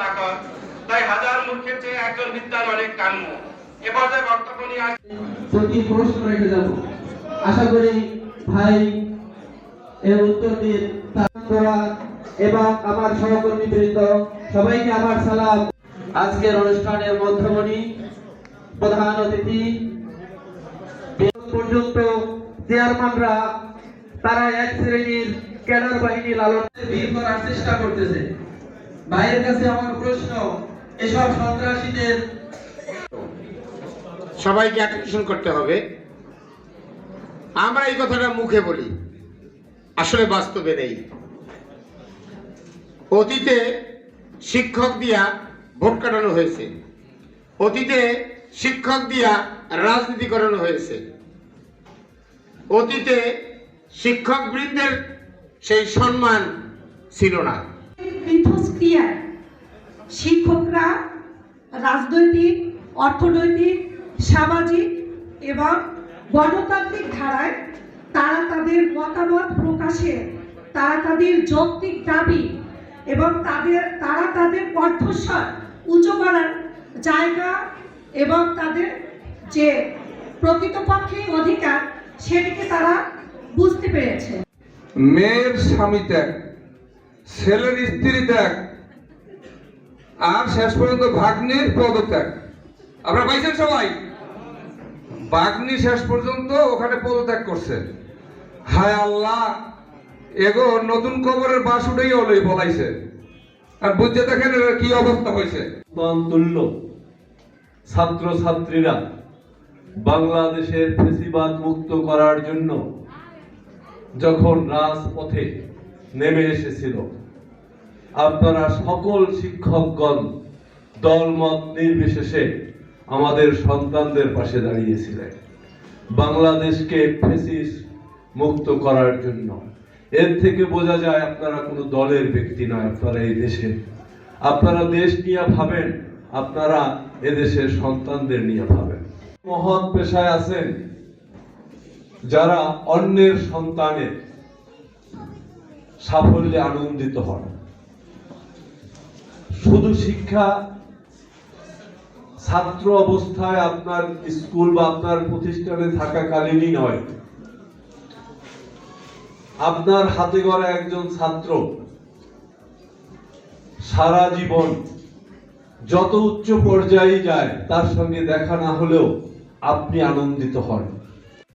তাকত তাই হাজার মূর্খের চেয়ে একজন বিদ্যার অনেক কাম্য এ পর্যায়ে বক্তব্য নিয়ে প্রতি প্রশ্ন রেখে যাব। আশা করি ভাই এর উত্তর দিন তারা এবং আমার সহকর্মী বৃন্দ সবাইকে আমার সালাম। আজকের অনুষ্ঠানের মধ্যমণি প্রধান অতিথি পর্যন্ত চেয়ারম্যানরা তারা এক শ্রেণির ক্যাডার বাহিনী লালন ভিড় করার চেষ্টা করতেছে। ভাইয়ের কাছে আমার প্রশ্ন এসব সন্ত্রাসীদের সবাইকে অ্যাটেনশন করতে হবে। আমরা এই কথাটা মুখে বলি আসলে বাস্তবে নেই। অতীতে শিক্ষক দিয়া ভোট কাটানো হয়েছে। অতীতে শিক্ষক দিয়া রাজনীতি করানো হয়েছে। অতীতে শিক্ষক বৃন্দের সেই সম্মান ছিল না। রাজনৈতিক, অর্থনৈতিক, সামাজিক এবং গণতান্ত্রিক ধারায় তারা তাদের মতামত প্রকাশে, তারা তাদের যৌক্তিক দাবি এবং তাদের, তারা তাদের কণ্ঠস্বর উঁচু করার জায়গা এবং তাদের যে প্রকৃতপক্ষে অধিকার সেটিকে তারা বুঝতে পেরেছে। মেয়ের স্বামী ত্যাগ, ছেলের স্ত্রী ত্যাগ আর শেষ পর্যন্ত ভাগ্নির পদত্যাগ। আপনারা পাইছেন সবাই? ভাগ্নি শেষ পর্যন্ত ওখানে পদত্যাগ করছে। হায় আল্লাহ, এগো নতুন কবরের বাস উঠেই হলোই বলাইছে। আর বুঝতে দেখেন কি অবস্থা হয়েছে। তুল্য ছাত্র ছাত্রীরা বাংলাদেশের ফেসিবাদ মুক্ত করার জন্য যখন রাজপথে নেমে এসেছিল আপনারা সকল শিক্ষকগণ দলমত নির্বিশেষে আমাদের সন্তানদের পাশে দাঁড়িয়েছিলেন। বাংলাদেশকে ফেসিস মুক্ত করার জন্য। এর থেকে বোঝা যায় আপনারা কোনো দলের ব্যক্তি নয়, আপনারা এই দেশে আপনারা দেশ নিয়ে ভাবেন, আপনারা এদেশের সন্তানদের নিয়ে ভাবেন। মহৎ পেশায় আছেন যারা অন্যের সন্তানের সাফল্যে আনন্দিত হন। শুধু শিক্ষা, ছাত্র অবস্থায় আপনার স্কুল বা আপনার প্রতিষ্ঠানে থাকাকালীনই নয়। আপনার হাতে গড়া একজন ছাত্র, সারা জীবন যত উচ্চ পর্যায়ে যায়, তার সঙ্গে দেখা না হলেও আপনি আনন্দিত হন।